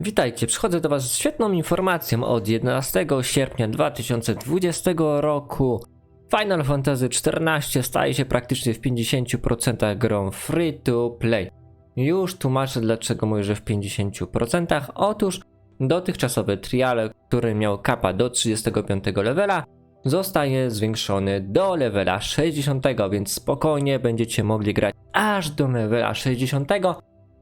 Witajcie, przychodzę do Was z świetną informacją od 11 sierpnia 2020 roku. Final Fantasy XIV staje się praktycznie w 50% grą free to play. Już tłumaczę dlaczego mówię, że w 50%. Otóż dotychczasowy trial, który miał kapa do 35 levela, zostaje zwiększony do levela 60, więc spokojnie będziecie mogli grać aż do levela 60.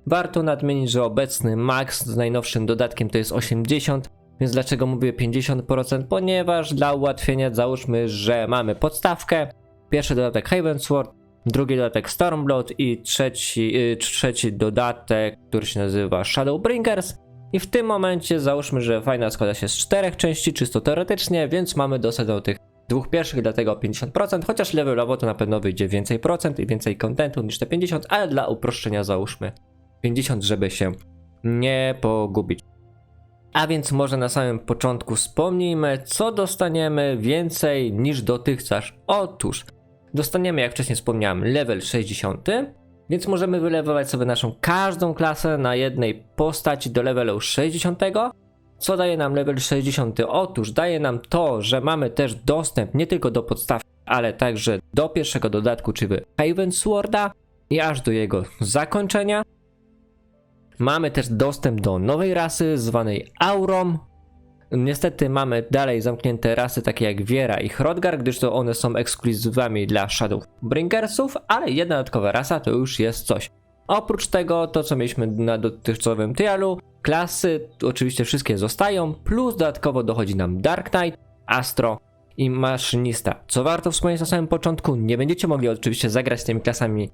Warto nadmienić, że obecny max z najnowszym dodatkiem to jest 80, więc dlaczego mówię 50%? Ponieważ dla ułatwienia załóżmy, że mamy podstawkę, pierwszy dodatek Heavensward, drugi dodatek Stormblood i trzeci, yy, trzeci dodatek, który się nazywa Shadowbringers. I w tym momencie załóżmy, że fajna składa się z czterech części, czysto teoretycznie, więc mamy dostęp do tych dwóch pierwszych, dlatego 50%, chociaż levelowo to na pewno wyjdzie więcej procent i więcej kontentu niż te 50, ale dla uproszczenia załóżmy 50, żeby się nie pogubić. A więc może na samym początku wspomnijmy, co dostaniemy więcej niż dotychczas. Otóż dostaniemy, jak wcześniej wspomniałem, level 60, więc możemy wylewować sobie naszą każdą klasę na jednej postaci do levelu 60. Co daje nam level 60? Otóż daje nam to, że mamy też dostęp nie tylko do podstawki, ale także do pierwszego dodatku, czyli Haven Sworda i aż do jego zakończenia. Mamy też dostęp do nowej rasy zwanej Aurom. Niestety mamy dalej zamknięte rasy takie jak Wiera i Hrodgar, gdyż to one są ekskluzywami dla Shadowbringersów, ale jedna dodatkowa rasa to już jest coś. Oprócz tego, to co mieliśmy na dotychczasowym trialu, klasy oczywiście wszystkie zostają, plus dodatkowo dochodzi nam Dark Knight, Astro i Maszynista. Co warto wspomnieć na samym początku, nie będziecie mogli oczywiście zagrać z tymi klasami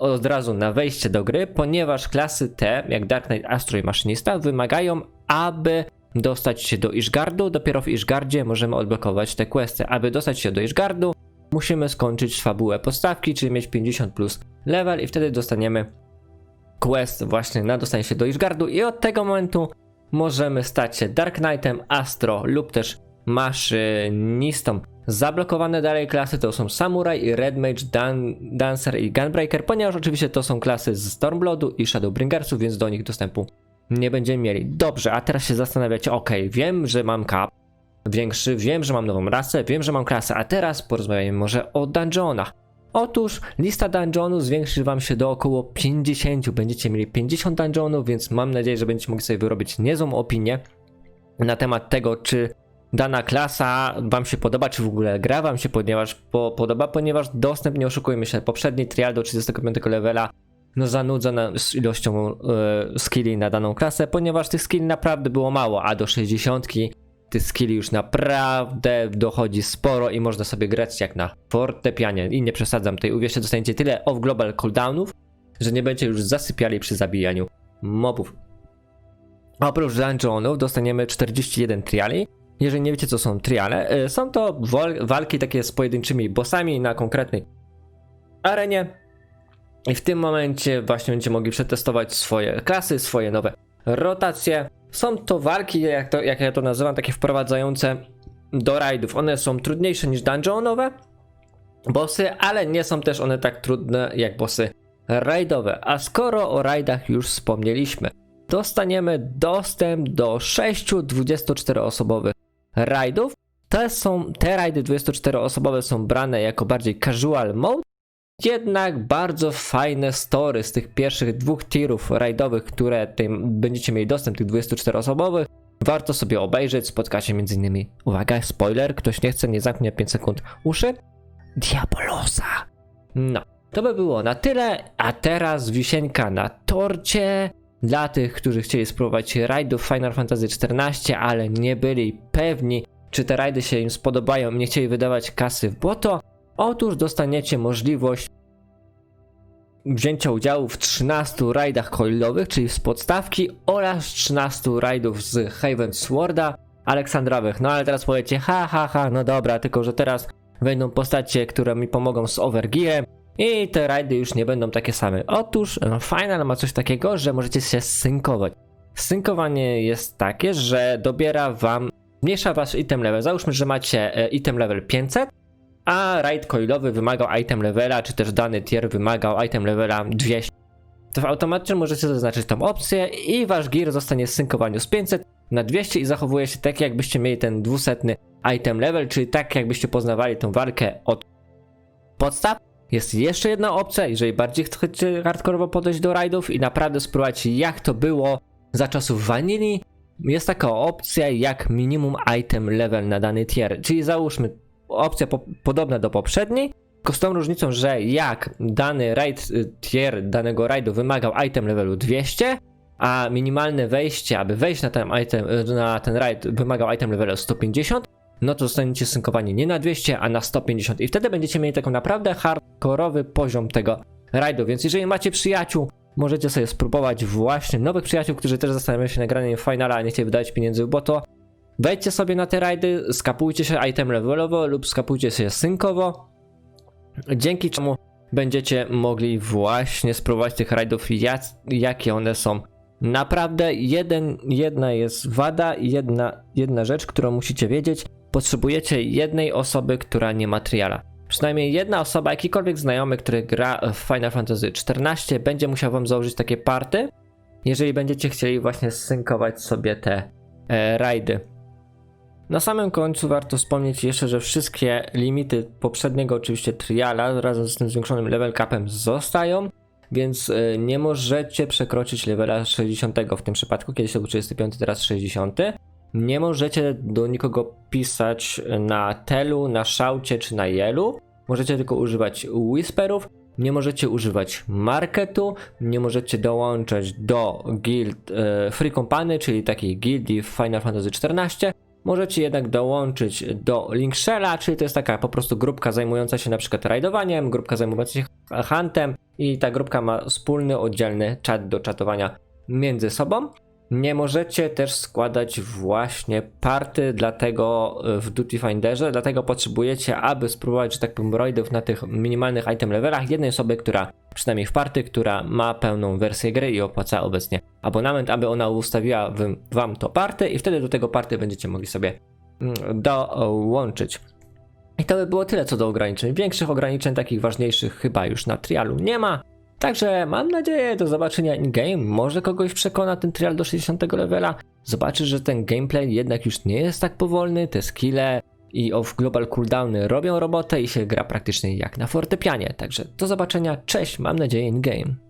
od razu na wejście do gry, ponieważ klasy te, jak Dark Knight, Astro i Maszynista, wymagają, aby dostać się do Ishgardu. Dopiero w Ishgardzie możemy odblokować te questy. Aby dostać się do Ishgardu, musimy skończyć fabułę podstawki, czyli mieć 50 plus level i wtedy dostaniemy quest właśnie na dostanie się do Ishgardu i od tego momentu możemy stać się Dark Knightem, Astro lub też maszynistą. Zablokowane dalej klasy to są Samurai, Red Mage, Dan Dancer i Gunbreaker, ponieważ oczywiście to są klasy z Stormbloodu i Shadowbringersów, więc do nich dostępu nie będziemy mieli. Dobrze, a teraz się zastanawiacie, ok, wiem, że mam cap większy, wiem, że mam nową rasę, wiem, że mam klasę, a teraz porozmawiajmy może o dungeonach. Otóż lista dungeonów zwiększy wam się do około 50, będziecie mieli 50 dungeonów, więc mam nadzieję, że będziecie mogli sobie wyrobić niezłą opinię na temat tego, czy dana klasa wam się podoba, czy w ogóle gra wam się ponieważ, po, podoba, ponieważ dostęp, nie oszukujmy się, poprzedni trial do 35 levela no zanudza na, z ilością e, skilli na daną klasę, ponieważ tych skilli naprawdę było mało, a do 60 tych skilli już naprawdę dochodzi sporo i można sobie grać jak na fortepianie. I nie przesadzam tej, uwierzcie, dostaniecie tyle off global cooldownów, że nie będziecie już zasypiali przy zabijaniu mobów. Oprócz dungeonów dostaniemy 41 triali. Jeżeli nie wiecie co są triale, e, są to walki takie z pojedynczymi bossami na konkretnej arenie. I w tym momencie właśnie będziecie mogli przetestować swoje klasy, swoje nowe rotacje. Są to walki, jak, to, jak ja to nazywam, takie wprowadzające do rajdów. One są trudniejsze niż dungeonowe bossy, ale nie są też one tak trudne jak bossy rajdowe. A skoro o rajdach już wspomnieliśmy, dostaniemy dostęp do 6 24-osobowych rajdów. Te, są, te rajdy 24-osobowe są brane jako bardziej casual mode, jednak bardzo fajne story z tych pierwszych dwóch tirów rajdowych, które tym będziecie mieli dostęp, tych 24-osobowych. Warto sobie obejrzeć, spotkacie innymi, uwaga, spoiler, ktoś nie chce, nie zamknie 5 sekund uszy, Diabolosa. No, to by było na tyle, a teraz wisienka na torcie. Dla tych, którzy chcieli spróbować rajdów Final Fantasy XIV, ale nie byli pewni, czy te rajdy się im spodobają i nie chcieli wydawać kasy w błoto, Otóż dostaniecie możliwość wzięcia udziału w 13 rajdach coilowych, czyli z podstawki oraz 13 rajdów z Haven Sworda Aleksandrowych. No ale teraz powiecie, ha ha ha, no dobra, tylko że teraz wejdą postacie, które mi pomogą z Overgearem i te rajdy już nie będą takie same. Otóż no, Final ma coś takiego, że możecie się synkować. Synkowanie jest takie, że dobiera wam, zmniejsza wasz item level. Załóżmy, że macie e, item level 500, a raid coilowy wymagał item levela, czy też dany tier wymagał item levela 200. to w automacie możecie zaznaczyć tą opcję i wasz gear zostanie w synkowaniu z 500 na 200 i zachowuje się tak jakbyście mieli ten 200 item level, czyli tak jakbyście poznawali tą walkę od podstaw. Jest jeszcze jedna opcja, jeżeli bardziej chcecie hardkorowo podejść do rajdów i naprawdę spróbować jak to było za czasów wanili, jest taka opcja jak minimum item level na dany tier, czyli załóżmy opcja po, podobna do poprzedniej, tylko z tą różnicą, że jak dany raid y, tier danego rajdu wymagał item levelu 200, a minimalne wejście, aby wejść na ten item, na ten raid wymagał item levelu 150, no to zostaniecie synkowani nie na 200, a na 150 i wtedy będziecie mieli taką naprawdę hardkorowy poziom tego rajdu, więc jeżeli macie przyjaciół, możecie sobie spróbować właśnie nowych przyjaciół, którzy też zastanawiają się na granie w finala, a nie chcieli wydać pieniędzy, bo to wejdźcie sobie na te rajdy, skapujcie się item levelowo lub skapujcie się synkowo, dzięki czemu będziecie mogli właśnie spróbować tych rajdów, jak, jakie one są. Naprawdę jeden, jedna jest wada jedna, jedna rzecz, którą musicie wiedzieć. Potrzebujecie jednej osoby, która nie ma triala. Przynajmniej jedna osoba, jakikolwiek znajomy, który gra w Final Fantasy XIV, będzie musiał wam założyć takie party, jeżeli będziecie chcieli właśnie synkować sobie te e, rajdy. Na samym końcu warto wspomnieć jeszcze, że wszystkie limity poprzedniego oczywiście triala razem z tym zwiększonym level capem zostają, więc e, nie możecie przekroczyć levela 60 w tym przypadku, kiedyś to był 35, teraz 60. Nie możecie do nikogo pisać na telu, na szaucie czy na jelu. Możecie tylko używać whisperów. Nie możecie używać marketu, nie możecie dołączać do guild e, Free Company, czyli takiej gildii w Final Fantasy XIV. Możecie jednak dołączyć do Linkshella, czyli to jest taka po prostu grupka zajmująca się na przykład rajdowaniem, grupka zajmująca się huntem i ta grupka ma wspólny, oddzielny czat do czatowania między sobą. Nie możecie też składać właśnie party dlatego e, w Duty Finderze, dlatego potrzebujecie, aby spróbować, że tak powiem, raidów na tych minimalnych item levelach, jednej osoby, która, przynajmniej w party, która ma pełną wersję gry i opłaca obecnie abonament, aby ona ustawiła wam to party i wtedy do tego party będziecie mogli sobie mm, dołączyć. I to by było tyle co do ograniczeń. Większych ograniczeń, takich ważniejszych chyba już na trialu nie ma. Także mam nadzieję do zobaczenia in-game. Może kogoś przekona ten trial do 60 levela. Zobaczy, że ten gameplay jednak już nie jest tak powolny. Te skille i off global cooldowny robią robotę i się gra praktycznie jak na fortepianie. Także do zobaczenia. Cześć, mam nadzieję in-game.